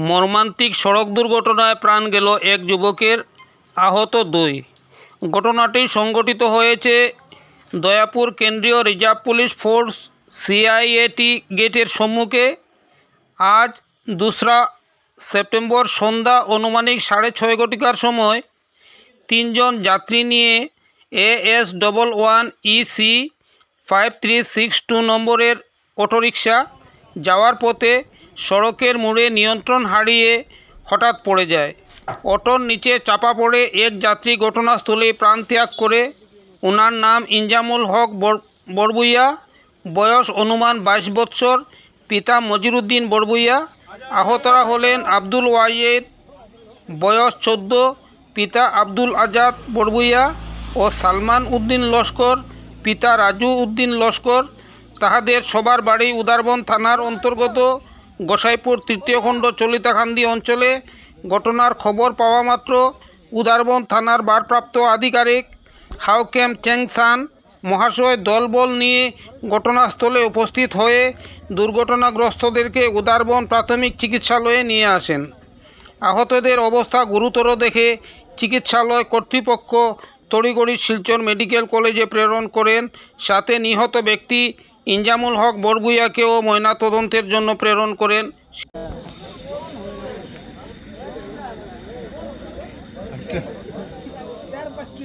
মর্মান্তিক সড়ক দুর্ঘটনায় প্রাণ গেল এক যুবকের আহত দুই। ঘটনাটি সংঘটিত হয়েছে দয়াপুর কেন্দ্রীয় রিজার্ভ পুলিশ ফোর্স সিআইএটি গেটের সম্মুখে। আজ দোসরা সেপ্টেম্বর সন্ধ্যা আনুমানিক সাড়ে ছয় ঘটিকার সময় তিনজন যাত্রী নিয়ে AS double one EC five three six two নম্বরের অটোরিকশা যাওয়ার পথে সড়কের মোড়ে নিয়ন্ত্রণ হারিয়ে হঠাৎ পড়ে যায়। অটোর নিচে চাপা পড়ে এক যাত্রী ঘটনাস্থলে প্রাণত্যাগ করে। ওনার নাম ইনজামুল হক বর- বরবুইয়া। বয়স অনুমান বাইশ বৎসর। পিতা মজিরুদ্দিন বরবুইয়া। আহতরা হলেন আব্দুল ওয়াইয়েদ। বয়স চোদ্দ। পিতা আব্দুল আজাদ বড়বুইয়া ও সালমান উদ্দিন লস্কর। পিতা রাজু উদ্দিন লস্কর। তাহাদের সবার বাড়ি উদারবন থানার অন্তর্গত গোসাইপুর তৃতীয় খণ্ড চলিতাকান্দি অঞ্চলে ঘটনার খবর পাওয়া মাত্র উদারবন থানার ভারপ্রাপ্ত আধিকারিক হাউকেম চ্যাংসান মহাশয় দলবল নিয়ে ঘটনাস্থলে উপস্থিত হয়ে দুর্ঘটনাগ্রস্তদেরকে উদারবন প্রাথমিক চিকিৎসালয়ে নিয়ে আসেন। আহতদের অবস্থা গুরুতর দেখে চিকিৎসালয় কর্তৃপক্ষ তড়িগড়ি শিলচর মেডিকেল কলেজে প্রেরণ করেন। সাথে নিহত ব্যক্তি ইনজামুল হক বরগুইয়াকেও ময়নাতদন্তের জন্য প্রেরণ করেন।